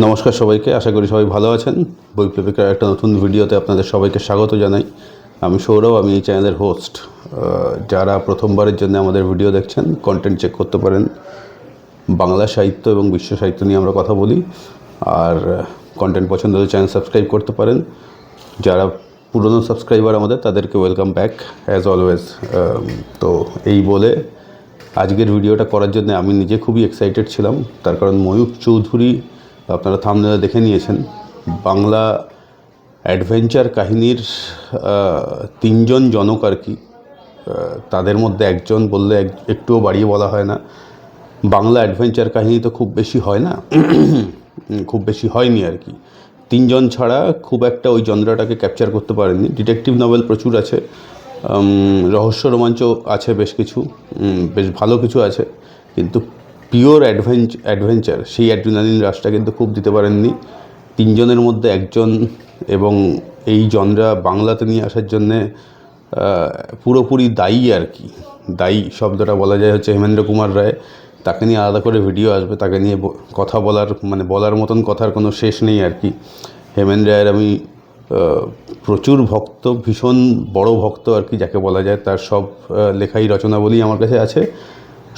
নমস্কার সবাইকে, আশা করি সবাই ভালো আছেন। বৈপ্লবিকার একটা নতুন ভিডিওতে আপনাদের সবাইকে স্বাগত জানাই। আমি সৌরভ, আমি এই চ্যানেলের হোস্ট যারা প্রথমবারের জন্য আমাদের ভিডিও দেখছেন কন্টেন্ট চেক করতে পারেন। বাংলা সাহিত্য এবং বিশ্ব সাহিত্য নিয়ে আমরা কথা বলি। আর কন্টেন্ট পছন্দ হলে চ্যানেল সাবস্ক্রাইব করতে পারেন। যারা পুরনো সাবস্ক্রাইবার আমাদের, তাদেরকে ওয়েলকাম ব্যাক অ্যাজ অলওয়েজ তো এই বলে আজকের ভিডিওটা করার জন্য আমি নিজে খুবই এক্সাইটেড ছিলাম। তার কারণ ময়ূর চৌধুরী আপনারা থামনেলে দেখে নিয়েছেন। বাংলা অ্যাডভেঞ্চার কাহিনীর তিনজন জনক আর কি তাদের মধ্যে একজন বললে এক- একটুও বাড়িয়ে বলা হয় না। বাংলা অ্যাডভেঞ্চার কাহিনী তো খুব বেশি হয় না। খুব বেশি হয়নি আর কি। তিনজন ছাড়া খুব একটা ওই জন্দ্রাটাকে ক্যাপচার করতে পারেননি। ডিটেকটিভ নভেল প্রচুর আছে। রহস্য রোমাঞ্চ আছে বেশ কিছু। বেশ ভালো কিছু আছে। কিন্তু পিওর অ্যাডভেঞ্চ, অ্যাডভেঞ্চার। সেই অ্যাড্রিনালিন রাশটা কিন্তু খুব দিতে পারেননি। তিনজনের মধ্যে একজন এবং এই জনরা বাংলাতে নিয়ে আসার জন্যে পুরোপুরি দায়ী আর কি। দায়ী শব্দটা বলা যায় হচ্ছে হেমেন্দ্র কুমার রায়। তাকে নিয়ে আলাদা করে ভিডিও আসবে, তাকে নিয়ে কথা বলার মানে বলার মতন কথার কোনো শেষ নেই আর কি। হেমেন্দ্র রায়ের আমি প্রচুর ভক্ত, ভীষণ বড় ভক্ত আর কি যাকে বলা যায়। তার সব লেখাই রচনাবলী আমার কাছে আছে।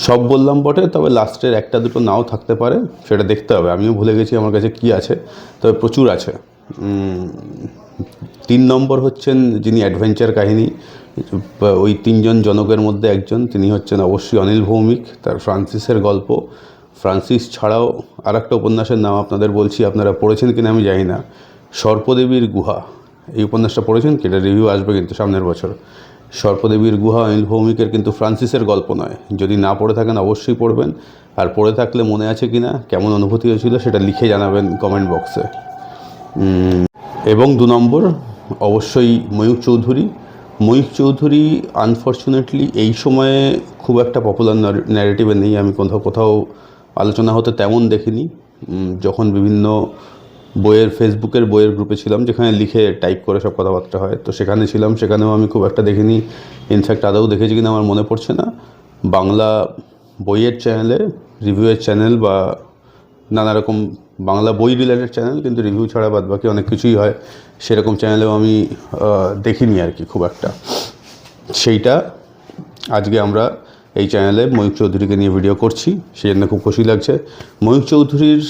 সব বললাম বটে, তবে লাস্টের একটা দুটো নাও থাকতে পারে, সেটা দেখতে হবে। আমিও ভুলে গেছি আমার কাছে কি আছে, তবে প্রচুর আছে। তিন নম্বর হচ্ছেন যিনি অ্যাডভেঞ্চার কাহিনী, ওই তিনজন জনকের মধ্যে একজন, তিনি হচ্ছেন অবশ্যই অনিল ভৌমিক, তার ফ্রান্সিসের গল্প। ফ্রান্সিস ছাড়াও আর একটা উপন্যাসের নাম আপনাদের বলছি, আপনারা পড়েছেন কিনা আমি জানি না, সর্পদেবীর গুহা। এই উপন্যাসটা পড়েছেন কি? এটা রিভিউ আসবে কিন্তু সামনের বছর। সর্পদেবীর গুহা অনিল ভৌমিকের কিন্তু ফ্রান্সিসের গল্প নয়। যদি না পড়ে থাকেন অবশ্যই পড়বেন। আর পড়ে থাকলে মনে আছে কি না কেমন অনুভূতি হয়েছিল সেটা লিখে জানাবেন কমেন্ট বক্সে। এবং দু নম্বর, অবশ্যই ময়ূক চৌধুরী। ময়ূক চৌধুরী আনফর্চুনেটলি এই সময়ে খুব একটা পপুলার ন্যারেটিভে নেই। আমি কোথাও কোথাও আলোচনা হতে তেমন দেখিনি। যখন বিভিন্ন বইয়ের ফেসবুকের বইয়ের গ্রুপে ছিলাম, যেখানে লিখে টাইপ করে সব কথাবার্তা হয়। তো সেখানে ছিলাম, সেখানেও আমি খুব একটা দেখিনি। ইনফ্যাক্ট আদৌ দেখেছি কিনা আমার মনে পড়ছে না। বাংলা বইয়ের চ্যানেলে, রিভিউয়ের চ্যানেল বা নানা রকম বাংলা বই রিলেটেড চ্যানেল কিন্তু রিভিউ ছাড়া বাদ বাকি অনেক কিছুই হয়, সেরকম চ্যানেলেও আমি দেখিনি আর কি খুব একটা। সেইটা আজকে আমরা এই চ্যানেলে ময়ূক চৌধুরীকে নিয়ে ভিডিও করছি, সেই জন্য খুব খুশি লাগছে। ময়ূক চৌধুরীর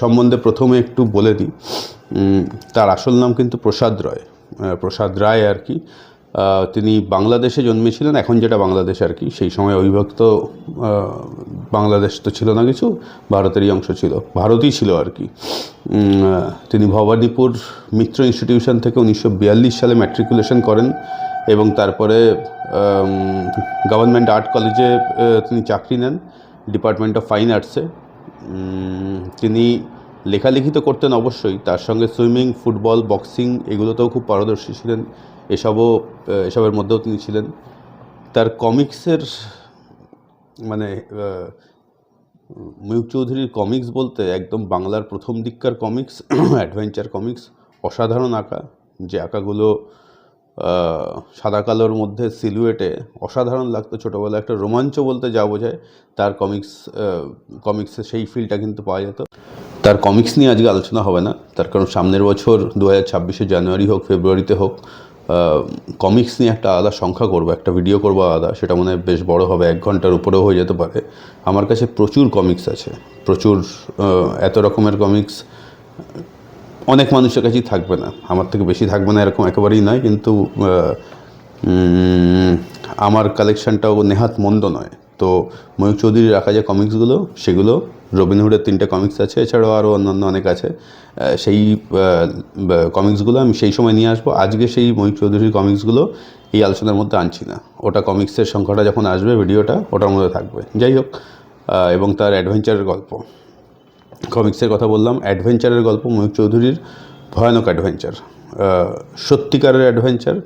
সম্বন্ধে প্রথমে একটু বলে দিই। তার আসল নাম কিন্তু প্রসাদ রয়। প্রসাদ রায় আর কি তিনি বাংলাদেশে জন্মেছিলেন, এখন যেটা বাংলাদেশ আর কি, সেই সময় অবিভক্ত বাংলাদেশ তো ছিল না কিছু, ভারতেরই অংশ ছিল, ভারতই ছিল আর কি। তিনি ভবানীপুর মিত্র ইনস্টিটিউশন থেকে উনিশশো বিয়াল্লিশ সালে ম্যাট্রিকুলেশন করেন এবং তারপরে গভর্নমেন্ট আর্ট কলেজে তিনি চাকরি নেন ডিপার্টমেন্ট অফ ফাইন আর্টসে তিনি লেখালেখি তো করতেন অবশ্যই, তার সঙ্গে সুইমিং, ফুটবল, বক্সিং এগুলোতেও খুব পারদর্শী ছিলেন, এসবও এসবের মধ্যেও তিনি ছিলেন। তার কমিক্সের মানে ময়ূক চৌধুরীর কমিক্স বলতে একদম বাংলার প্রথম দিককার কমিক্স, অ্যাডভেঞ্চার কমিক্স, অসাধারণ আঁকা, যে আঁকাগুলো সাদা কালোর মধ্যে সিলুয়েটে অসাধারণ লাগতো ছোটোবেলায়। একটা রোমাঞ্চ বলতে যা বোঝায়, তার কমিক্স কমিক্সে সেই ফিলটা কিন্তু পাওয়া যেত। তার কমিক্স নিয়ে আজকে আলোচনা হবে না, তার কারণ সামনের বছর দু হাজার ছাব্বিশে জানুয়ারি হোক, ফেব্রুয়ারিতে হোক কমিক্স নিয়ে একটা আলাদা সংখ্যা করব, একটা ভিডিও করব আলাদা, সেটা মনে হয় বেশ বড় হবে, এক ঘণ্টার উপরেও হয়ে যেতে পারে। আমার কাছে প্রচুর কমিক্স আছে, প্রচুর এত রকমের কমিক্স অনেক মানুষের কাছেই থাকবে না। আমার থেকে বেশি থাকবে না এরকম একেবারেই নয়, কিন্তু আমার কালেকশানটাও নেহাত মন্দ নয়। তো ময়ূর চৌধুরীর রাখা যে কমিক্সগুলো সেগুলো রবিনহুডের তিনটে কমিক্স আছে, এছাড়াও আরও অন্যান্য অনেক আছে সেই কমিক্সগুলো আমি সেই সময় নিয়ে আসব। আজকে সেই ময়ূর চৌধুরীর কমিক্সগুলো এই আলোচনার মধ্যে আনছি না। ওটা কমিক্সের সংখ্যাটা যখন আসবে ভিডিওটা ওটার মধ্যে থাকবে। যাই হোক এবং তার অ্যাডভেঞ্চারের গল্প। কমিক্সের কথা বললাম, অ্যাডভেঞ্চারের গল্প ময়ূক চৌধুরীর ভয়ানক অ্যাডভেঞ্চার। সত্যিকারের অ্যাডভেঞ্চার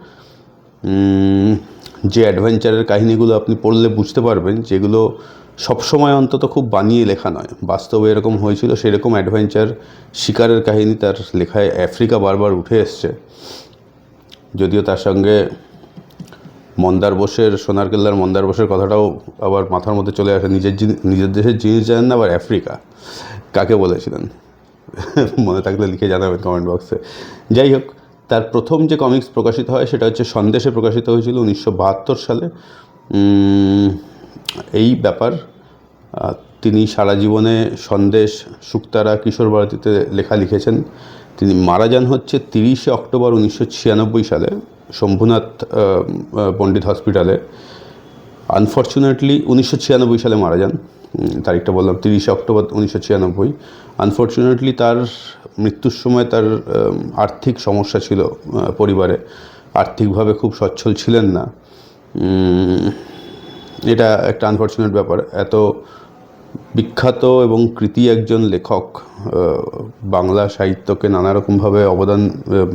যে অ্যাডভেঞ্চারের কাহিনিগুলো আপনি পড়লে বুঝতে পারবেন, যেগুলো সবসময় অন্তত খুব বানিয়ে লেখা নয়। বাস্তবে এরকম হয়েছিল, সেরকম অ্যাডভেঞ্চার শিকারের কাহিনী তার লেখায় আফ্রিকা বারবার উঠে এসছে। যদিও তার সঙ্গে মন্দার বোসের, সোনার কেল্লার মন্দার বোসের কথাটাও আবার মাথার মধ্যে চলে আসে। নিজের নিজের দেশের জিনিস জানেন না, আবার আফ্রিকা। কাকে বলেছিলেন? মনে থাকলে লিখে জানাবেন কমেন্ট বক্সে যাই হোক, তার প্রথম যে কমিক্স প্রকাশিত হয় সেটা হচ্ছে সন্দেশে প্রকাশিত হয়েছিল উনিশশো বাহাত্তর সালে। এই ব্যাপার তিনি সারা জীবনে সন্দেশ শুক্তারা কিশোর ভারতীতে লেখা লিখেছেন। তিনি মারা যান হচ্ছে তিরিশে অক্টোবর উনিশশো ছিয়ানব্বই সালে শম্ভুনাথ পণ্ডিত হসপিটালে আনফর্চুনেটলি উনিশশো ছিয়ানব্বই সালে মারা যান। তারিখটা বললাম, তিরিশে অক্টোবর উনিশশো ছিয়ানব্বই। আনফর্চুনেটলি তার মৃত্যুর সময় তার আর্থিক সমস্যা ছিল পরিবারে। আর্থিকভাবে খুব সচ্ছল ছিলেন না। এটা একটা আনফর্চুনেট ব্যাপার। এত বিখ্যাত এবং কৃতি একজন লেখক বাংলা সাহিত্যকে নানা রকমভাবে অবদান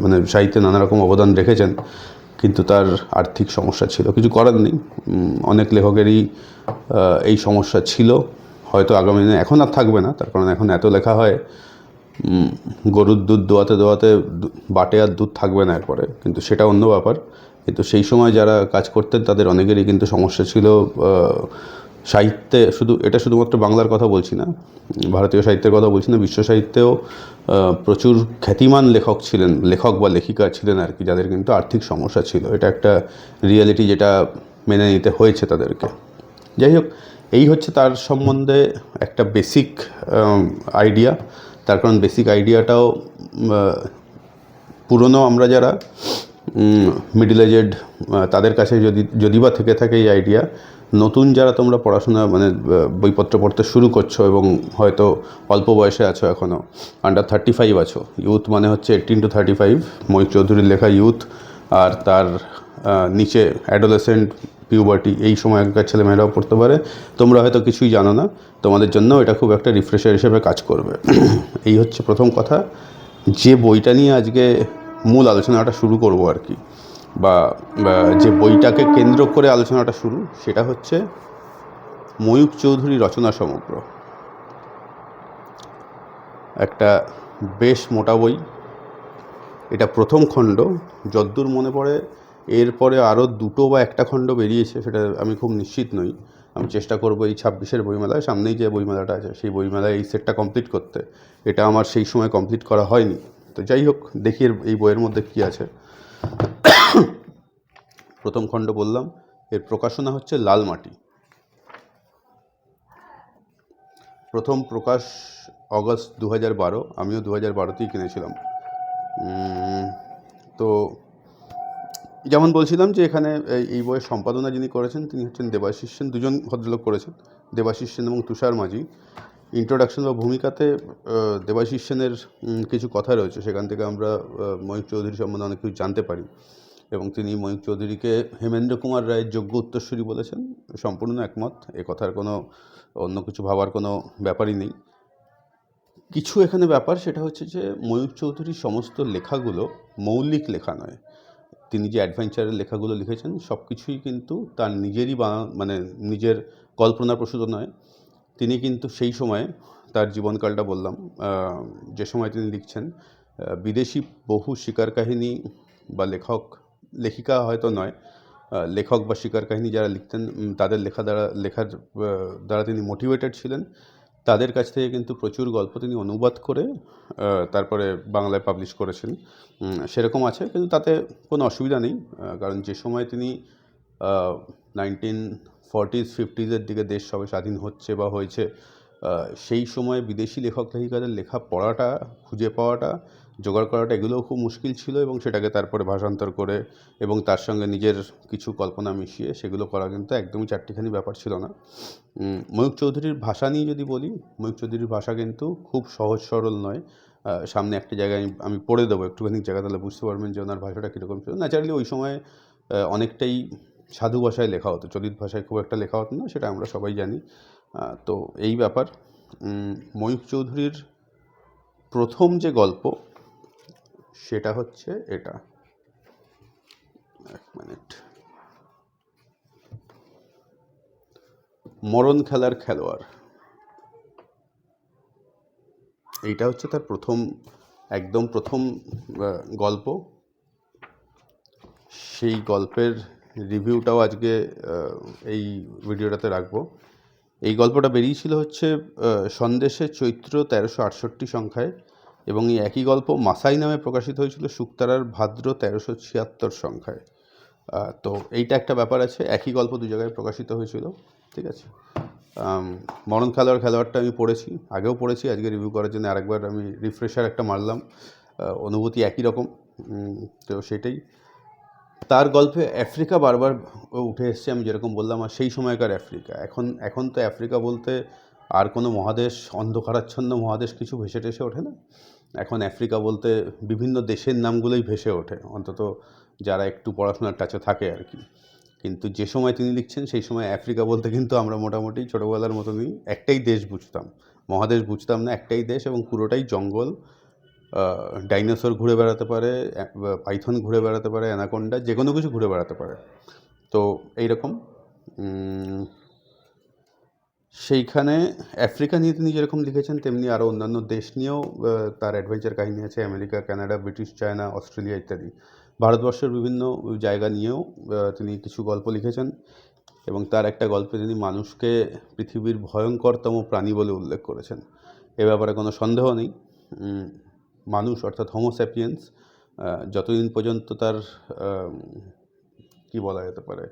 মানে সাহিত্যে নানা রকম অবদান রেখেছেন কিন্তু তার আর্থিক সমস্যা ছিল। কিছু করার নেই। অনেক লেখকেরই এই সমস্যা ছিল। হয়তো আগামী দিনে এখন আর থাকবে না। তার কারণ এখন এত লেখা হয় গরুর দুধ দোয়াতে দোয়াতে বাটে আর দুধ থাকবে না একবারে কিন্তু সেটা অন্য ব্যাপার। কিন্তু সেই সময় যারা কাজ করতেন, তাদের অনেকেরই কিন্তু সমস্যা ছিল সাহিত্যে শুধু, এটা শুধুমাত্র বাংলার কথা বলছি না, ভারতীয় সাহিত্যের কথা বলছি না, বিশ্ব সাহিত্যেও প্রচুর খ্যাতিমান লেখক ছিলেন, লেখক বা লেখিকা ছিলেন আর কি, যাদের কিন্তু আর্থিক সমস্যা ছিল। এটা একটা রিয়েলিটি যেটা মেনে নিতে হয়েছে তাদেরকে। যাই হোক, এই হচ্ছে তার সম্বন্ধে একটা বেসিক আইডিয়া তার কারণ বেসিক আইডিয়াটাও পুরনো আমরা যারা মিডিল এজেড তাদের কাছে যদি যদি বা থেকে থাকে এই আইডিয়া নতুন যারা তোমরা পড়াশোনা মানে বইপত্র পড়তে শুরু করছ এবং হয়তো অল্প বয়সে আছো এখনও আন্ডার থার্টি ফাইভ আছো ইউথ মানে হচ্ছে eighteen to thirty five Mayukh চৌধুরীর লেখা ইউথ আর তার নিচে অ্যাডোলেসেন্ট পিউবার্টি এই সময় সময়কার ছেলেমেয়েরাও পড়তে পারে। তোমরা হয়তো কিছুই জানো না, তোমাদের জন্য এটা খুব একটা রিফ্রেশার হিসেবে কাজ করবে। এই হচ্ছে প্রথম কথা। যে বইটা নিয়ে আজকে মূল আলোচনাটা শুরু করব আর কি। বা যে বইটাকে কেন্দ্র করে আলোচনাটা শুরু, সেটা হচ্ছে ময়ূক চৌধুরী রচনা সমগ্র। একটা বেশ মোটা বই। এটা প্রথম খণ্ড, যদ্দূর মনে পড়ে, এরপরে আরও দুটো বা একটা খণ্ড বেরিয়েছে, সেটা আমি খুব নিশ্চিত নই। আমি চেষ্টা করব এই ছাব্বিশের বইমেলায়, সামনেই যে বইমেলাটা আছে, সেই বইমেলায় এই সেটটা কমপ্লিট করতে। এটা আমার সেই সময় কমপ্লিট করা হয়নি। তো যাই হোক, দেখি এই বইয়ের মধ্যে কী আছে। প্রথম খণ্ড বললাম, এর প্রকাশনা হচ্ছে লাল মাটি। প্রথম প্রকাশ অগস্ট দু হাজার বারো, আমিও দু হাজার বারোতেই কিনেছিলাম। তো যেমন বলছিলাম যে এখানে এই- বইয়ের সম্পাদনা যিনি করেছেন, তিনি হচ্ছেন দেবাশিস সেন, দুজন ভদ্রলোক করেছেন, দেবাশিস সেন এবং তুষার মাঝি। ইন্ট্রোডাকশন বা ভূমিকাতে দেবাশিস সেনের কিছু কথা রয়েছে, সেখান থেকে আমরা ময়ূক চৌধুরী সম্বন্ধে অনেক কিছু জানতে পারি। এবং তিনি ময়ূক চৌধুরীকে হেমেন্দ্র কুমার রায়ের যোগ্য উত্তরসূরি বলেছেন। সম্পূর্ণ একমত, এ কথার কোনো অন্য কিছু ভাবার কোনো ব্যাপারই নেই। কিছু এখানে ব্যাপার, সেটা হচ্ছে যে ময়ূক চৌধুরীর সমস্ত লেখাগুলো মৌলিক লেখা নয়। তিনি যে অ্যাডভেঞ্চারের লেখাগুলো লিখেছেন, সব কিছুই কিন্তু তার নিজেরই বানা মানে নিজের কল্পনা প্রসূত নয়। তিনি কিন্তু সেই সময়ে তার জীবনকালটা বললাম যে সময় তিনি লিখছেন বিদেশি বহু শিকার কাহিনী বা লেখক লেখিকা হয়তো নয় লেখক বা শিকার কাহিনী যারা লিখতেন তাদের লেখা দ্বারা, লেখার দ্বারা তিনি মোটিভেটেড ছিলেন। তাদের কাছ থেকে কিন্তু প্রচুর গল্প তিনি অনুবাদ করে তারপরে বাংলায় পাবলিশ করেছেন। সেরকম আছে, কিন্তু তাতে কোনো অসুবিধা নেই কারণ যে সময় তিনি নাইনটিন ফর্টিজ ফিফটিজের দিকে দেশ সবে স্বাধীন হচ্ছে বা হয়েছে সেই সময় বিদেশি লেখক লেখিকাদের লেখা পড়াটা, খুঁজে পাওয়াটা জোগাড় করাটা এগুলোও খুব মুশকিল ছিল এবং সেটাকে তারপরে ভাষান্তর করে এবং তার সঙ্গে নিজের কিছু কল্পনা মিশিয়ে সেগুলো করা কিন্তু একদমই চারটিখানি ব্যাপার ছিল না। ময়ূক চৌধুরীর ভাষা নিয়ে যদি বলি ময়ূক চৌধুরীর ভাষা কিন্তু খুব সহজ সরল নয়। সামনে একটা জায়গায় আমি আমি পড়ে দেবো, একটুখানি জায়গা, তাহলে বুঝতে পারবেন যে ওনার ভাষাটা কীরকম ছিল। ন্যাচারালি ওই সময় অনেকটাই সাধু ভাষায় লেখা হতো, চলিত ভাষায় খুব একটা লেখা হতো না, সেটা আমরা সবাই জানি। তো এই ব্যাপার। ময়ূক চৌধুরীর প্রথম যে গল্প সেটা হচ্ছে এটা। এক মিনিট। মরণ খেলার খেলোয়াড়। এইটা হচ্ছে তার প্রথম একদম প্রথম গল্প। সেই গল্পের রিভিউটাও আজকে এই ভিডিওটাতে রাখব। এই গল্পটা বেরিয়েছিল হচ্ছে আহ, সন্দেশে চৈত্র তেরোশো আটষট্টি সংখ্যায়। এবং এই একই গল্প মাসাই নামে প্রকাশিত হয়েছিল শুক্তারার ভাদ্র তেরোশো ছিয়াত্তর সংখ্যায়। তো এইটা একটা ব্যাপার আছে, একই গল্প দু জায়গায় প্রকাশিত হয়েছিল, ঠিক আছে? মরণ খেলোয়াড় খেলোয়াড়টা আমি পড়েছি, আগেও পড়েছি, আজকে রিভিউ করার জন্য আরেকবার আমি রিফ্রেশার একটা মারলাম অনুভূতি একই রকম তো সেটাই। তার গল্পে আফ্রিকা বারবার উঠে এসছে, আমি যেরকম বললাম, আর সেই সময়কার আফ্রিকা। এখন এখন তো আফ্রিকা বলতে আর কোনো মহাদেশ, অন্ধকারাচ্ছন্ন মহাদেশ কিছু ভেসে টেসে ওঠে না। এখন আফ্রিকা বলতে বিভিন্ন দেশের নামগুলোই ভেসে ওঠে। অন্তত যারা একটু পড়াশোনার টাচে থাকে আর কি। কিন্তু যে সময় তিনি লিখছেন, সেই সময় আফ্রিকা বলতে কিন্তু আমরা মোটামুটি ছোটোবেলার মতনই একটাই দেশ বুঝতাম। মহাদেশ বুঝতাম না, একটাই দেশ এবং পুরোটাই জঙ্গল। ডাইনোসর ঘুরে বেড়াতে পারে পাইথন ঘুরে বেড়াতে পারে, অ্যানাকোন্ডা যে কোনো কিছু ঘুরে বেড়াতে পারে। তো এইরকম সেইখানে আফ্রিকা নিয়ে তিনি যেরকম লিখেছেন, তেমনি আরও অন্যান্য দেশ নিয়েও তার অ্যাডভেঞ্চার কাহিনী আছে, America, Canada, British, China, Australia ইত্যাদি। ভারতবর্ষের বিভিন্ন জায়গা নিয়েও তিনি কিছু গল্প লিখেছেন এবং তার একটা গল্পে তিনি মানুষকে পৃথিবীর ভয়ঙ্করতম প্রাণী বলে উল্লেখ করেছেন। এ ব্যাপারে কোনো সন্দেহ নেই। মানুষ অর্থাৎ হোমোস্যাপিয়েন্স যতদিন পর্যন্ত তার কি বলা যেতে পারে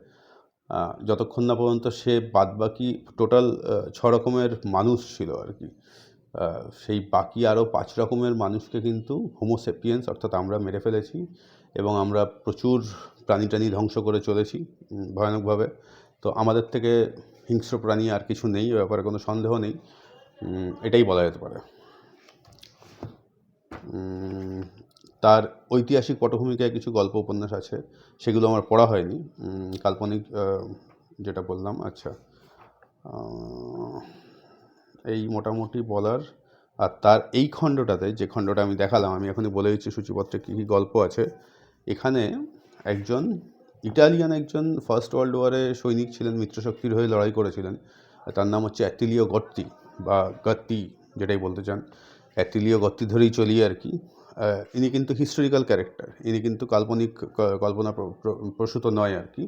যতক্ষণ না পর্যন্ত সে বাদবাকি টোটাল ছ রকমের মানুষ ছিল আর কি। সেই বাকি আরও পাঁচ রকমের মানুষকে কিন্তু হোমোসেপিয়েন্স অর্থাৎ আমরা মেরে ফেলেছি এবং আমরা প্রচুর প্রাণী টাণী ধ্বংস করে চলেছি ভয়ানকভাবে। তো আমাদের থেকে হিংস্র প্রাণী আর কিছু নেই, এ ব্যাপারে কোনো সন্দেহ নেই। এটাই বলা যেতে পারে। তার ঐতিহাসিক পটভূমিকায় কিছু গল্প উপন্যাস আছে, সেগুলো আমার পড়া হয়নি। কাল্পনিক যেটা বললাম আচ্ছা। এই মোটামুটি বলার, আর তার এই খণ্ডটাতে, যে খণ্ডটা আমি দেখালাম, আমি এখনই বলে দিচ্ছি সূচিপত্রে কী কী গল্প আছে। এখানে একজন, ইটালিয়ান একজন ফার্স্ট ওয়ার্ল্ড ওয়ারে সৈনিক ছিলেন, মিত্রশক্তির হয়ে লড়াই করেছিলেন। তার নাম হচ্ছে অ্যাটিলিও গত্তি, বা গত্তি, যেটাই বলতে চান। অ্যাটিলিও গত্তি ধরেই চলি আর কি। ইনি কিন্তু হিস্টোরিক্যাল ক্যারেক্টার ইনি কিন্তু কাল্পনিক কল্পনা প্র- প্র- প্রসূত নয় আর কি।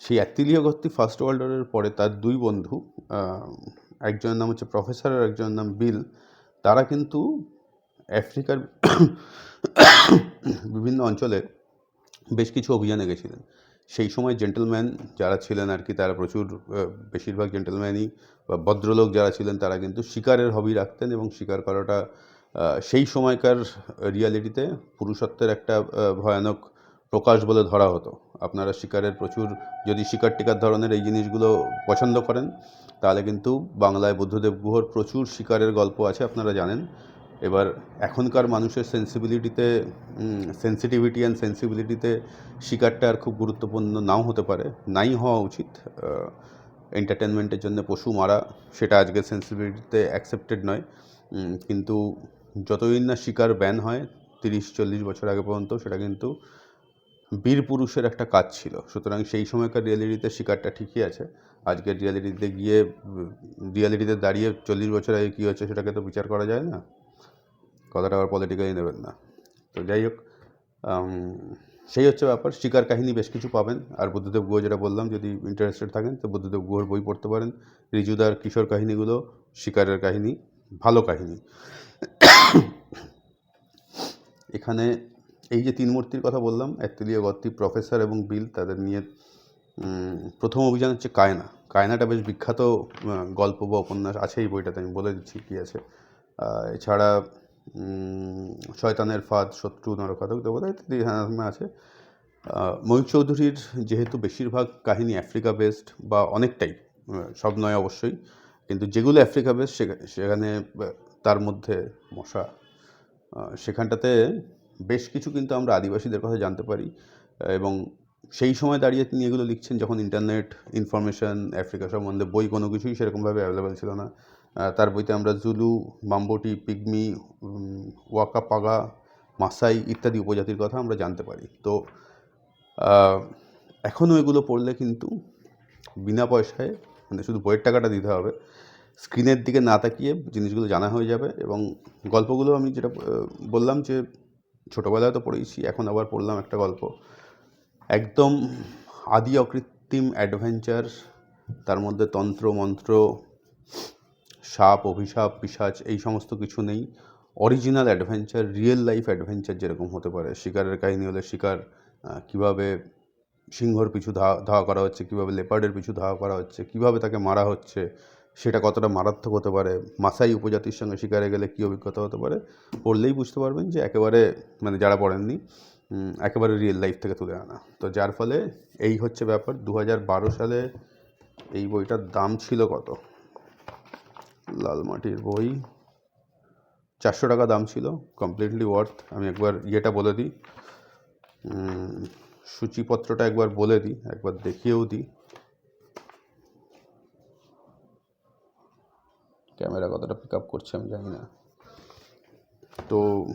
সেই অ্যাটিলিও গত্তি ফার্স্ট ওয়ার্ল্ড ওয়ারের পরে তার দুই বন্ধু একজনের নাম হচ্ছে প্রফেসর আর একজনের নাম বিল তারা কিন্তু আফ্রিকার বিভিন্ন অঞ্চলে বেশ কিছু অভিযানে গেছিলেন। সেই সময় জেন্টলম্যান যারা ছিলেন আর কি, তারা প্রচুর বেশিরভাগ জেন্টলম্যানই বা ভদ্রলোক যারা ছিলেন, তারা কিন্তু শিকারের হবি রাখতেন এবং শিকার করাটা সেই সময়কার রিয়ালিটিতে পুরুষত্বের একটা ভয়ানক প্রকাশ বলে ধরা হতো। আপনারা শিকারের প্রচুর, যদি শিকার টিকার ধরনের এই জিনিসগুলো পছন্দ করেন, তাহলে কিন্তু বাংলায় বুদ্ধদেব গুহর প্রচুর শিকারের গল্প আছে, আপনারা জানেন। এবার এখনকার মানুষের সেন্সিবিলিটিতে সেন্সিটিভিটি অ্যান্ড সেন্সিবিলিটিতে শিকারটা আর খুব গুরুত্বপূর্ণ নাও হতে পারে, নাই হওয়া উচিত। এন্টারটেনমেন্টের জন্য পশু মারা, সেটা আজকের সেন্সিবিলিটিতে অ্যাকসেপ্টেড নয়। কিন্তু যতদিন না শিকার ব্যান হয়, তিরিশ, চল্লিশ বছর আগে পর্যন্ত সেটা কিন্তু বীর পুরুষের একটা কাজ ছিল। সুতরাং সেই সময়কার রিয়ালিটিতে শিকারটা ঠিকই আছে। আজকের রিয়ালিটিতে গিয়ে রিয়ালিটিতে দাঁড়িয়ে চল্লিশ বছর আগে কী হচ্ছে সেটাকে তো বিচার করা যায় না। কথাটা আবার পলিটিক্যালি নেবেন না। তো যাই হোক সেই হচ্ছে ব্যাপার। শিকার কাহিনী বেশ কিছু পাবেন। আর বুদ্ধদেব গুহ যেটা বললাম, যদি ইন্টারেস্টেড থাকেন, তো বুদ্ধদেব গুহর বই পড়তে পারেন। রিজুদার কিশোর কাহিনীগুলো শিকারের কাহিনী, ভালো কাহিনী। এখানে এই যে তিন মূর্তির কথা বললাম অ্যাকচুয়ালি গত্তি প্রফেসর এবং বিল তাদের নিয়ে প্রথম অভিযান হচ্ছে কায়না। কায়নাটা বেশ বিখ্যাত গল্প বা উপন্যাস আছে এই বইটাতে, আমি বলে দিচ্ছি কী আছে। এছাড়া শয়তানের ফাঁদ, শত্রু নরকাতক দেবতা ইত্যাদি আছে। ময়ূর চৌধুরীর যেহেতু বেশিরভাগ কাহিনী আফ্রিকা বেসড বা অনেকটাই সব নয় অবশ্যই, কিন্তু যেগুলো আফ্রিকা বেসড সেখানে তার মধ্যে মশা। সেখানটাতে বেশ কিছু কিন্তু আমরা আদিবাসীদের কথা জানতে পারি। এবং সেই সময় দাঁড়িয়ে তিনি এগুলো লিখছেন যখন ইন্টারনেট ইনফরমেশন আফ্রিকা সম্বন্ধে বই কোনো কিছুই সেরকমভাবে অ্যাভেলেবেল ছিল না। তার বইতে আমরা জুলু মাম্বোটি পিগমি ওয়াকা পাগা মাসাই ইত্যাদি উপজাতির কথা আমরা জানতে পারি। তো এখনও এগুলো পড়লে কিন্তু বিনা পয়সায় মানে শুধু বইয়ের টাকাটা দিতে হবে স্ক্রিনের দিকে না তাকিয়ে জিনিসগুলো জানা হয়ে যাবে এবং গল্পগুলো আমি যেটা বললাম যে ছোটোবেলায় তো পড়েইছি, এখন আবার পড়লাম একটা গল্প। একদম আদি অকৃত্রিম অ্যাডভেঞ্চার, তার মধ্যে তন্ত্র, মন্ত্র, সাপ, অভিশাপ, পিশাচ, এই সমস্ত কিছু নেই। Original adventure, real life adventure যেরকম হতে পারে। শিকারের কাহিনী হলে শিকার কীভাবে সিংহর পিছু ধাওয়া ধাওয়া করা হচ্ছে, কীভাবে লেপার্ডের পিছু ধাওয়া করা হচ্ছে, কীভাবে তাকে মারা হচ্ছে সেটা কতটা মারাত্মক হতে পারে? মাসাই উপজাতির সঙ্গে শিকারে গেলে কী অভিজ্ঞতা হতে পারে? পড়লেই বুঝতে পারবেন যে একেবারে মানে যারা পড়েননি একেবারে রিয়েল লাইফ থেকে তুলে আনা। তো যার ফলে এই হচ্ছে ব্যাপার দু সালে এই বইটার দাম ছিল কত? লাল মাটির বই, চারশো টাকা দাম ছিল কমপ্লিটলি ওয়ার্থ আমি একবার ইয়েটা বলে দিই। সূচিপত্রটা একবার বলে দিই, একবার দেখিয়েও দিই। ক্যামেরা কতটা পিক আপ করছে আমি জানি না। তো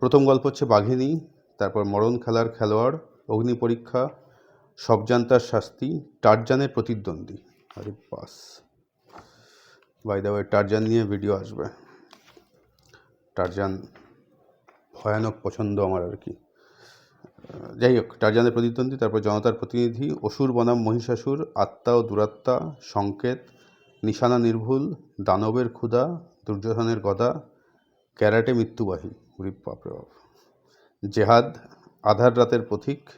প্রথম গল্প হচ্ছে বাঘিনী, তারপর মরণ খেলার খেলোয়াড়, অগ্নি পরীক্ষা, সবজান্তার শাস্তি টারজানের প্রতিদ্বন্দ্বী। আরে বাস। বাই দ্য ওয়ে টারজান নিয়ে ভিডিও আসবে। টারজান ভয়ানক পছন্দ আমার আর কি। যাই হোক টারজানের প্রতিদ্বন্দ্বী, তারপর জনতার প্রতিনিধি, অসুর বনাম মহিষাসুর, আত্মা ও দুরাত্মা, সংকেত নিশানা নির্ভুল, দানবের ক্ষুধা, দুর্যোধনের গদা, ক্যারাটে মৃত্যুবাহী। উরি বাপরে বাপ। জেহাদ, আধার রাতের পথিক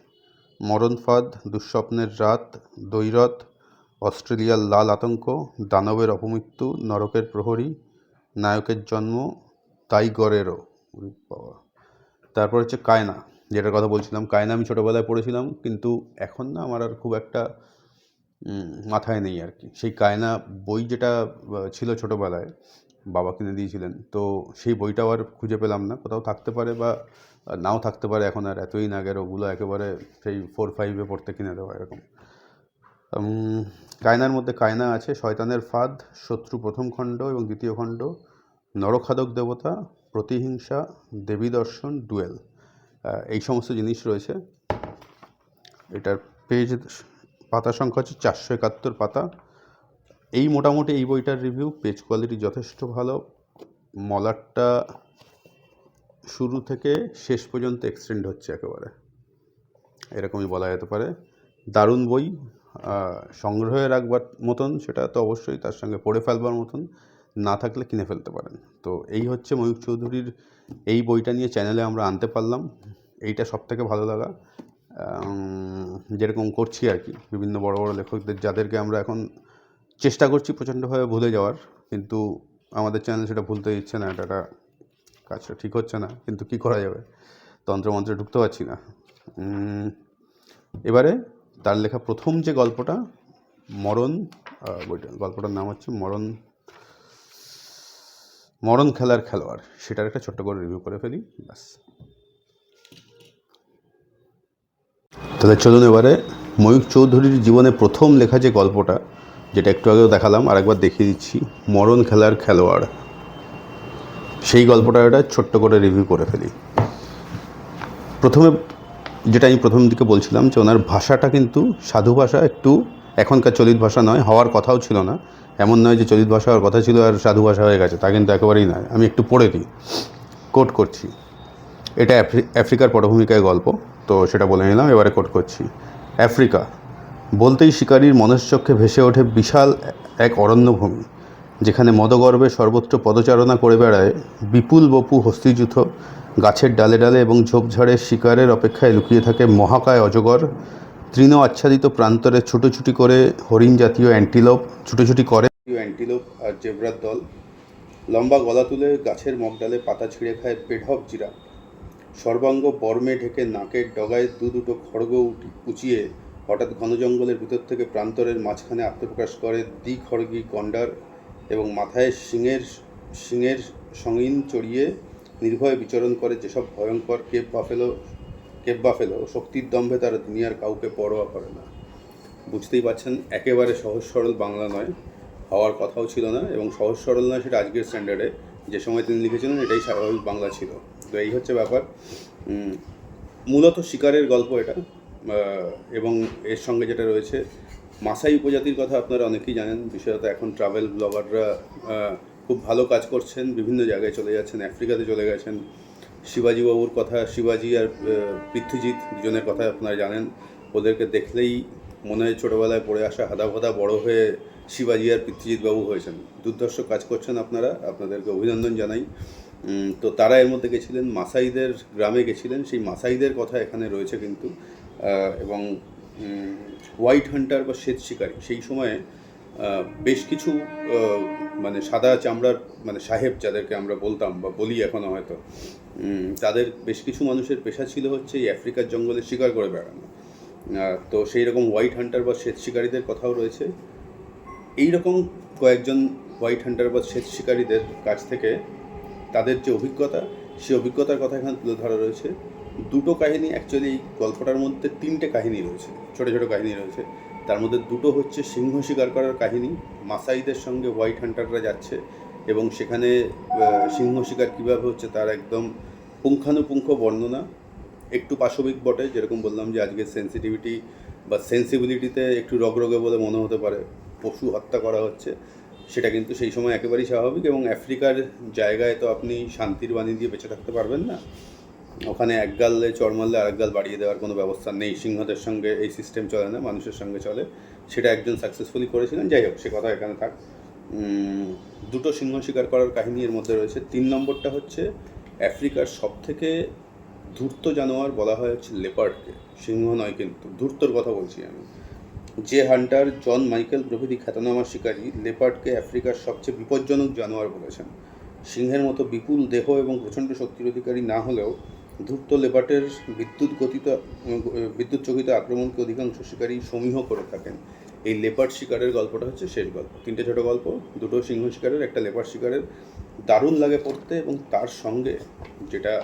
মরণফাদ দুঃস্বপ্নের রাত, দৈরথ, অস্ট্রেলিয়ার লাল আতঙ্ক, দানবের অপমৃত্যু, নরকের প্রহরী, নায়কের জন্ম তাই গড়েরও বাবা। তারপর হচ্ছে কায়না। যেটার কথা বলছিলাম, কায়না আমি ছোটোবেলায় পড়েছিলাম, কিন্তু এখন না আমার আর খুব একটা মাথায় নেই আর কি। সেই কায়না বই যেটা ছিল ছোটোবেলায়, বাবা কিনে দিয়েছিলেন, তো সেই বইটাও আর খুঁজে পেলাম না। কোথাও থাকতে পারে বা নাও থাকতে পারে এখন আর, এতই নাগের ওগুলো একেবারে সেই ফোর ফাইভে পড়তে কিনে দেওয়া এরকম। কায়নার মধ্যে কায়না আছে, শয়তানের ফাঁদ, শত্রু প্রথম খণ্ড এবং দ্বিতীয় খণ্ড, নরখাদক দেবতা, প্রতিহিংসা, দেবী দর্শন, ডুয়েল। এই সমস্ত জিনিস রয়েছে। এটার পেজ পাতা সংখ্যা হচ্ছে চারশো একাত্তর পাতা। এই মোটামুটি এই বইটার রিভিউ পেজ কোয়ালিটি যথেষ্ট ভালো। মলারটা শুরু থেকে শেষ পর্যন্ত এক্সটেন্ড হচ্ছে একেবারে। এরকমই বলা যেতে পারে। দারুণ বই। সংগ্রহে রাখবার মতন সেটা তো অবশ্যই তার সঙ্গে পড়ে ফেলবার মতন। না থাকলে কিনে ফেলতে পারেন। তো এই হচ্ছে ময়ূর চৌধুরীর এই বইটা নিয়ে চ্যানেলে আমরা আনতে পারলাম। এইটা সব থেকে ভালো লাগা। যেরকম করছি আর কি। বিভিন্ন বড় বড় লেখকদের, যাদেরকে আমরা এখন চেষ্টা করছি প্রচণ্ডভাবে ভুলে যাওয়ার, কিন্তু আমাদের চ্যানেল সেটা ভুলতে দিচ্ছে না, এটা কাজটা ঠিক হচ্ছে না, কিন্তু কি করা যাবে? তন্ত্রমন্ত্রে ঢুকতে পারছি না। এবারে তার লেখা প্রথম যে গল্পটা, মরণ বইটা, গল্পটার নাম হচ্ছে মরণ মরণ খেলার খেলোয়াড়। সেটার একটা ছোট্ট করে রিভিউ করে ফেলি, ব্যাস। তাহলে চলুন এবারে ময়ূর চৌধুরীর জীবনে প্রথম লেখা যে গল্পটা, যেটা একটু আগেও দেখালাম, আরেকবার দেখিয়ে দিচ্ছি, মরণ খেলার খেলোয়াড়। সেই গল্পটা একটা ছোট্ট করে রিভিউ করে ফেলি। প্রথমে যেটা আমি প্রথম দিকে বলছিলাম যে ওনার ভাষাটা কিন্তু সাধু ভাষা, একটু এখনকার চলিত ভাষা নয়, হওয়ার কথাও ছিল না। এমন নয় যে চলিত ভাষা হওয়ার কথা ছিল আর সাধু ভাষা হয়ে গেছে, তা কিন্তু একেবারেই নয়। আমি একটু পড়ে দিই কোট করছি। এটা আফ্রিকার পটভূমিকায় গল্প। তো সেটা বলে নিলাম, এবারে কোট করছি। আফ্রিকা, বলতেই শিকারীর মনশ্চক্ষে ভেসে ওঠে বিশাল এক অরণ্যভূমি যেখানে মদগর্বে সর্বত্র পদচারণা করে বেড়ায় বিপুল বপু হস্তিযুথ, গাছের ডালে ডালে এবং ঝোপঝাড়ে শিকারের অপেক্ষায় লুকিয়ে থাকে মহাকায় অজগর, তৃণ আচ্ছাদিত প্রান্তরে ছুটোছুটি করে হরিণ জাতীয় অ্যান্টিলোপ ছুটোছুটি করে অ্যান্টিলোপ আর জেব্রার দল। লম্বা গলা তুলে গাছের মগডালে পাতা ছিঁড়ে খায় পেঢব জিরা সর্বাঙ্গ বর্মে ঢেকে নাকের ডগায় দু দুটো খড়গ উঁচিয়ে হঠাৎ ঘন জঙ্গলের ভিতর থেকে প্রান্তরের মাঝখানে আত্মপ্রকাশ করে দ্বি খড়গি গন্ডার এবং মাথায় শিঙের শিঙের সঙ্গীন চড়িয়ে নির্ভয়ে বিচরণ করে যেসব ভয়ঙ্কর কেপ বাফেলো কেপ বাফেলো শক্তির দম্ভে তারা দুনিয়ার কাউকে পরোয়া করে না। বুঝতেই পারছেন, একেবারে সহজ সরল বাংলা নয়, হওয়ার কথাও ছিল না এবং সহজ সরল নয় সেটা আজকের স্ট্যান্ডার্ডে যে সময় তিনি লিখেছিলেন, এটাই স্বাভাবিক বাংলা ছিল। তো এই হচ্ছে ব্যাপার। মূলত শিকারের গল্প এটা। এবং এর সঙ্গে যেটা রয়েছে, মাসাই উপজাতির কথা আপনারা অনেকেই জানেন, বিশেষত এখন ট্রাভেল ব্লগাররা খুব ভালো কাজ করছেন, বিভিন্ন জায়গায় চলে যাচ্ছেন, আফ্রিকাতে চলে গেছেন। শিবাজি বাবুর কথা, শিবাজি আর পৃথ্বীজিৎ দুজনের কথা আপনারা জানেন। ওদেরকে দেখলেই মনে হয় ছোটোবেলায় পড়ে আসা হাদা ভাদা বড় হয়ে শিবাজি আর পৃথ্বীজিৎ বাবু হয়েছেন। দুর্ধর্ষ কাজ করছেন আপনারা, আপনাদেরকে অভিনন্দন জানাই। তো তারা এর মধ্যে গেছিলেন, মাসাইদের গ্রামে গেছিলেন। সেই মাসাইদের কথা এখানে রয়েছে কিন্তু এবং হোয়াইট হান্টার বা শ্বেত শিকারী, সেই সময়ে বেশ কিছু মানে সাদা চামড়ার মানে সাহেব যাদেরকে আমরা বলতাম বা বলি এখনও হয়তো তাদের বেশ কিছু মানুষের পেশা ছিল হচ্ছে এই আফ্রিকার জঙ্গলে শিকার করে বেড়ানো। তো সেই রকম হোয়াইট হান্টার বা শ্বেত শিকারীদের কথাও রয়েছে। এই রকম কয়েকজন হোয়াইট হান্টার বা শ্বেত শিকারীদের কাছ থেকে তাদের যে অভিজ্ঞতা, সেই অভিজ্ঞতার কথা এখানে তুলে ধরা রয়েছে। দুটো কাহিনী অ্যাকচুয়ালি এই গল্পটার মধ্যে তিনটে কাহিনী রয়েছে, ছোট ছোট কাহিনী রয়েছে। তার মধ্যে দুটো হচ্ছে সিংহ শিকার করার কাহিনী, মাসাইদের সঙ্গে হোয়াইট হান্টাররা যাচ্ছে এবং সেখানে সিংহ শিকার কীভাবে হচ্ছে তার একদম পুঙ্খানুপুঙ্খ বর্ণনা, একটু পাশবিক বটে, যেরকম বললাম যে আজকে সেন্সিটিভিটি বা সেন্সিবিলিটিতে একটু রগরগে বলে মনে হতে পারে, পশু হত্যা করা হচ্ছে। সেটা কিন্তু সেই সময় একেবারেই স্বাভাবিক এবং আফ্রিকার জায়গায় তো আপনি শান্তির বাণী দিয়ে বেঁচে থাকতে পারবেন না। ওখানে এক গালে চড় মারলে আরেক গাল বাড়িয়ে দেওয়ার কোনো ব্যবস্থা নেই। সিংহদের সঙ্গে এই সিস্টেম চলে না, মানুষের সঙ্গে চলে। সেটা একজন সাকসেসফুলি করেছিলেন। যাই হোক, সে কথা এখানে থাক। দুটো সিংহ শিকার করার কাহিনী এর মধ্যে রয়েছে। তিন নম্বরটা হচ্ছে, আফ্রিকার সব থেকে ধূর্ত জানোয়ার বলা হয় হচ্ছে লেপার্ডকে সিংহ নয় কিন্তু, ধূর্তর কথা বলছি আমি। যে হান্টার জন মাইকেল প্রভৃতি খ্যাতনামা শিকারী লেপার্ডকে আফ্রিকার সবচেয়ে বিপজ্জনক জানোয়ার বলেছেন। সিংহের মতো বিপুল দেহ এবং প্রচণ্ড শক্তির অধিকারী না হলেও ধূর্ত লেপার্ডের বিদ্যুৎ গতিত, বিদ্যুৎ চকিত আক্রমণকে অধিকাংশ শিকারী সমীহ করে থাকেন। এই লেপার্ড শিকারের গল্পটা হচ্ছে শেষ গল্প। তিনটে ছোট গল্প, দুটো সিংহ শিকারের, একটা লেপার্ড শিকারের। দারুণ লাগে পড়তে এবং তার সঙ্গে যেটা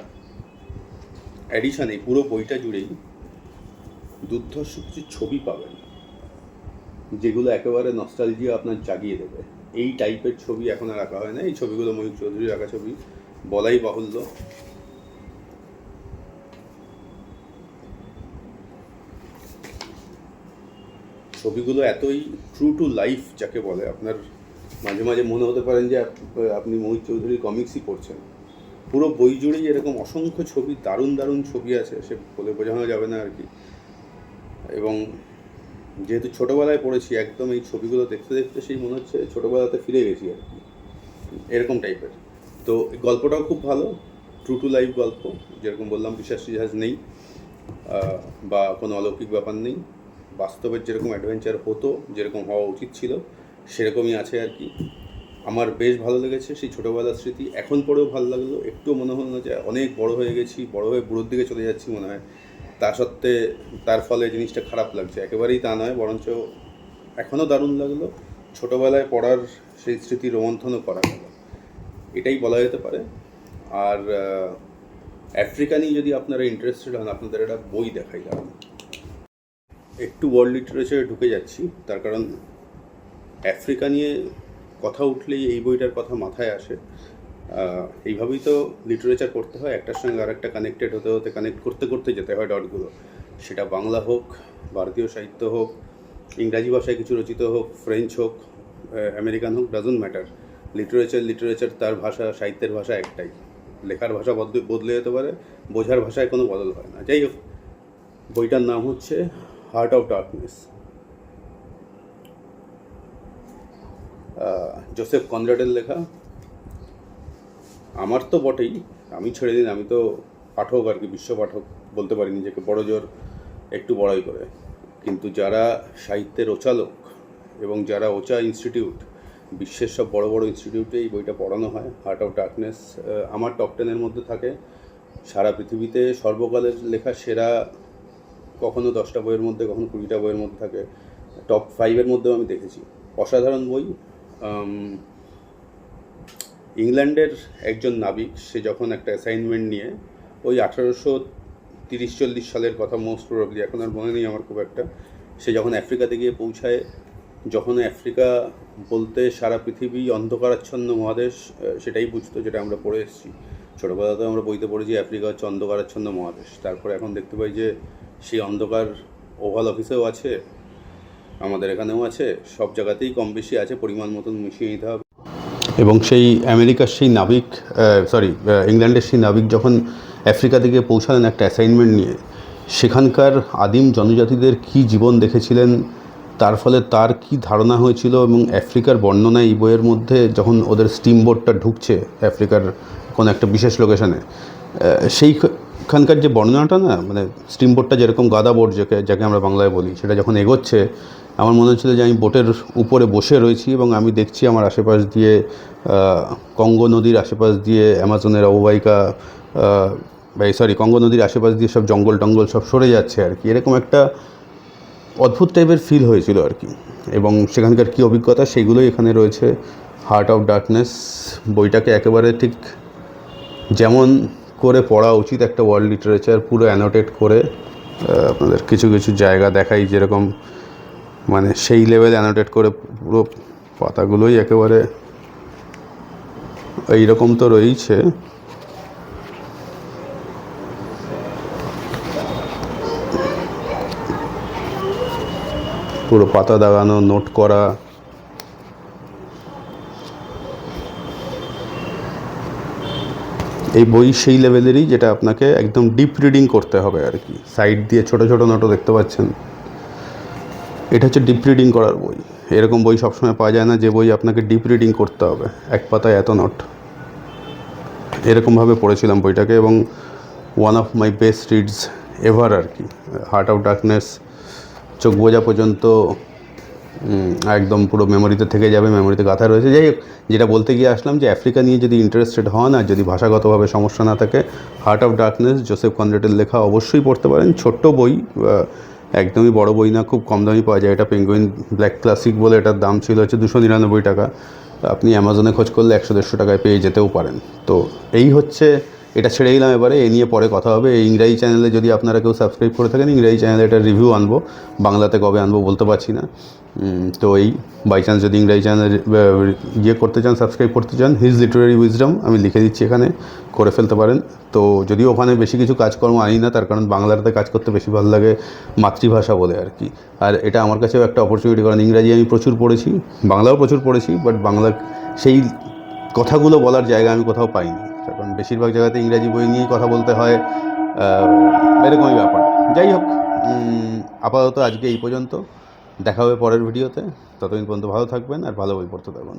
অ্যাডিশন এই পুরো বইটা জুড়েই দুর্ধর্ষ কিছু ছবি পাবেন। যেগুলো একেবারে নস্টালজিয়া আপনার জাগিয়ে দেবে। এই টাইপের ছবি এখন আর রাখা হয় না। এই ছবিগুলো ময়ূর চৌধুরী রাখা ছবি। বলাই বাহুল্য। ছবিগুলো এতই ট্রু টু লাইফ যাকে বলে, আপনার মাঝে মাঝে মনে হতে পারেন যে আপনি মহিত চৌধুরীর কমিক্সই পড়ছেন। পুরো বই জুড়েই এরকম অসংখ্য ছবি, দারুণ দারুণ ছবি আছে, সে বলে বোঝানো যাবে না আর কি। এবং যেহেতু ছোটোবেলায় পড়েছি, একদম এই ছবিগুলো দেখতে দেখতে সেই মনে হচ্ছে ছোটোবেলাতে ফিরে গেছি আর কি। এরকম টাইপের। তো গল্পটাও খুব ভালো ট্রু টু লাইফ গল্প, যেরকম বললাম বিশ্বাস জাহাজ নেই বা কোনো অলৌকিক ব্যাপার নেই। বাস্তবের যেরকম অ্যাডভেঞ্চার হতো, যেরকম হওয়া উচিত ছিল, সেরকমই আছে আর কি। আমার বেশ ভালো লেগেছে সেই ছোটোবেলার স্মৃতি। এখন পরেও ভালো লাগল। একটু মনে হলো না যে অনেক বড় হয়ে গেছি, বড় হয়ে বুড়োর দিকে চলে যাচ্ছি মনে হয়। তা সত্ত্বে তার ফলে জিনিসটা খারাপ লাগছে। একেবারেই তা নয়, বরঞ্চ এখনও দারুণ লাগল। ছোটোবেলায় পড়ার সেই স্মৃতি রোমন্থনও করা গেল এটাই বলা যেতে পারে। আর আফ্রিকা নিয়ে যদি আপনারা ইন্টারেস্টেড হন, আপনাদের একটা বই দেখাই দাঁড়ান একটু ওয়ার্ল্ড লিটারেচারে ঢুকে যাচ্ছি। তার কারণ আফ্রিকা নিয়ে কথা উঠলেই এই বইটার কথা মাথায় আসে। এইভাবেই তো লিটারেচার করতে হয়। একটার সঙ্গে আর একটা কানেক্টেড হতে হতে কানেক্ট করতে করতে যেতে হয় ডটগুলো সেটা বাংলা হোক, ভারতীয় সাহিত্য হোক, ইংরাজি ভাষায় কিছু রচিত হোক ফ্রেঞ্চ হোক আমেরিকান হোক ডাজন্ট ম্যাটার লিটারেচার লিটারেচার তার ভাষা, সাহিত্যের ভাষা একটাই। লেখার ভাষা বদলে বদলে যেতে পারে, বোঝার ভাষায় কোনো বদল হয় না। যাই হোক, বইটার নাম হচ্ছে হার্ট অফ ডার্কনেস জোসেফ কনরাডের লেখা। আমার তো বটেই। আমি ছেড়ে দিন, আমি তো পাঠক আর কি, বিশ্ব পাঠক বলতে পারি নিজেকে, বড় জোর একটু বড়াই করে। কিন্তু যারা সাহিত্যের ওচালক এবং যারা ওচা ইনস্টিটিউট, বিশ্বের সব বড় বড় ইনস্টিটিউটে এই বইটা পড়ানো হয় হার্ট অফ ডার্কনেস আমার টপ টেনের মধ্যে থাকে। সারা পৃথিবীতে সর্বকালের লেখা সেরা কখনো দশটা বইয়ের মধ্যে, কখনো কুড়িটা বইয়ের মধ্যে থাকে। টপ ফাইভের মধ্যেও আমি দেখেছি। অসাধারণ বই। ইংল্যান্ডের একজন নাবিক, সে যখন একটা অ্যাসাইনমেন্ট নিয়ে, ওই আঠারোশো তিরিশ চল্লিশ সালের কথা মোস্ট প্রবাবলি এখন আর মনে নেই আমার খুব একটা, সে যখন আফ্রিকাতে গিয়ে পৌঁছায়, যখন আফ্রিকা বলতে সারা পৃথিবী অন্ধকারাচ্ছন্ন মহাদেশ সেটাই বুঝতো যেটা আমরা পড়ে এসেছি। ছোটোবেলাতে আমরা বইতে পড়েছি, আফ্রিকা হচ্ছে অন্ধকারাচ্ছন্ন মহাদেশ। তারপরে এখন দেখতে পাই যে, সেই অন্ধকার ওভাল অফিসেও আছে, আমাদের এখানেও আছে, সব জায়গাতেই কম বেশি আছে, পরিমাণ মতন মিশিয়ে নিতে হবে। এবং সেই আমেরিকার সেই নাবিক সরি ইংল্যান্ডের সেই নাবিক যখন আফ্রিকা থেকে পৌঁছালেন একটা অ্যাসাইনমেন্ট নিয়ে, সেখানকার আদিম জনজাতিদের কি জীবন দেখেছিলেন? তার ফলে তার কি ধারণা হয়েছিল? এবং আফ্রিকার বর্ণনা এই বইয়ের মধ্যে যখন ওদের স্টিমবোটটা ঢুকছে আফ্রিকার কোনো একটা বিশেষ লোকেশনে সেইখানকার যে বর্ণনাটা না মানে স্টিমবোটটা যেরকম গাদা বোট যাকে যাকে আমরা বাংলায় বলি, সেটা যখন এগোচ্ছে আমার মনে হচ্ছিল যে আমি বোটের উপরে বসে রয়েছি এবং আমি দেখছি আমার আশেপাশ দিয়ে কঙ্গো নদীর আশেপাশ দিয়ে, অ্যামাজনের অববাহিকা সরি কঙ্গো নদীর আশেপাশ দিয়ে সব জঙ্গল টঙ্গল সব সরে যাচ্ছে আর কি। এরকম একটা অদ্ভুত টাইপের ফিল হয়েছিল আর কি। এবং সেখানকার কী অভিজ্ঞতা সেগুলোই এখানে রয়েছে। হার্ট অফ ডার্কনেস বইটাকে একেবারে ঠিক যেমন করে পড়া উচিত একটা ওয়ার্ল্ড লিটারেচার পুরো অ্যানোটেট করে আপনাদের কিছু কিছু জায়গা দেখাই যেরকম মানে সেই লেভেল অ্যানোটেট করে পুরো পাতাগুলোই একেবারে এইরকম তো রয়েছে পুরো পাতা দাগানো নোট করা। এই বই সেই লেভেলেরই যেটা আপনাকে একদম ডিপ রিডিং করতে হবে আর কি। সাইড দিয়ে ছোট ছোট নোটও দেখতে পাচ্ছেন। এটা হচ্ছে ডিপ রিডিং করার বই। এরকম বই সবসময় পাওয়া যায় না, যে বই আপনাকে ডিপ রিডিং করতে হবে, এক পাতায় এত নোট। এরকমভাবে পড়েছিলাম বইটাকে এবং one of my best reads ever আর কি। হার্ট অফ ডার্কনেস চোখ বোঝা পর্যন্ত একদম পুরো মেমোরিতে থেকে যাবে মেমোরিতে গাঁথা রয়েছে। যাই হোক, যেটা বলতে গিয়ে আসলাম যে আফ্রিকা নিয়ে যদি ইন্টারেস্টেড হন আর যদি ভাষাগতভাবে সমস্যা না থাকে হার্ট অফ ডার্কনেস জোসেফ কনরেটের লেখা অবশ্যই পড়তে পারেন। ছোট্ট বই একদমই বড় বই না, খুব কম দামি পাওয়া যায়। এটা পেঙ্গুইন ব্ল্যাক ক্লাসিক বলে এটার দাম ছিল হচ্ছে দুশো নিরানব্বই টাকা। আপনি অ্যামাজনে খোঁজ করলে একশো দেড়শো টাকায় পেয়ে যেতেও পারেন। তো এই হচ্ছে এটা ছেড়ে দিলাম এবারে, এ নিয়ে পরে কথা হবে। ইংরাজি চ্যানেলে যদি আপনারা কেউ সাবস্ক্রাইব করে থাকেন, ইংরাজি চ্যানেলে এটার রিভিউ আনব। বাংলাতে কবে আনব বলতে পারছি না। তো এই বাই চান্স যদি ইংরাজি চ্যানেল ইয়ে করতে চান সাবস্ক্রাইব করতে চান হিজ লিটারারি উইজডম আমি লিখে দিচ্ছি এখানে, করে ফেলতে পারেন। তো যদিও ওখানে বেশি কিছু কাজকর্ম আনি না, তার কারণ বাংলাতে কাজ করতে বেশি ভালো লাগে মাতৃভাষা বলে আর কি। আর এটা আমার কাছেও একটা অপরচুনিটি কারণ ইংরাজি আমি প্রচুর পড়েছি, বাংলাও প্রচুর পড়েছি বাট বাংলা সেই কথাগুলো বলার জায়গা আমি কোথাও পাইনি। বেশিরভাগ জায়গাতে ইংরাজি বই নিয়েই কথা বলতে হয়। এরকমই ব্যাপার। যাই হোক আপাতত আজকে এই পর্যন্ত। দেখা হবে পরের ভিডিওতে। ততদিন পর্যন্ত ভালো থাকবেন আর ভালো বই পড়তে থাকবেন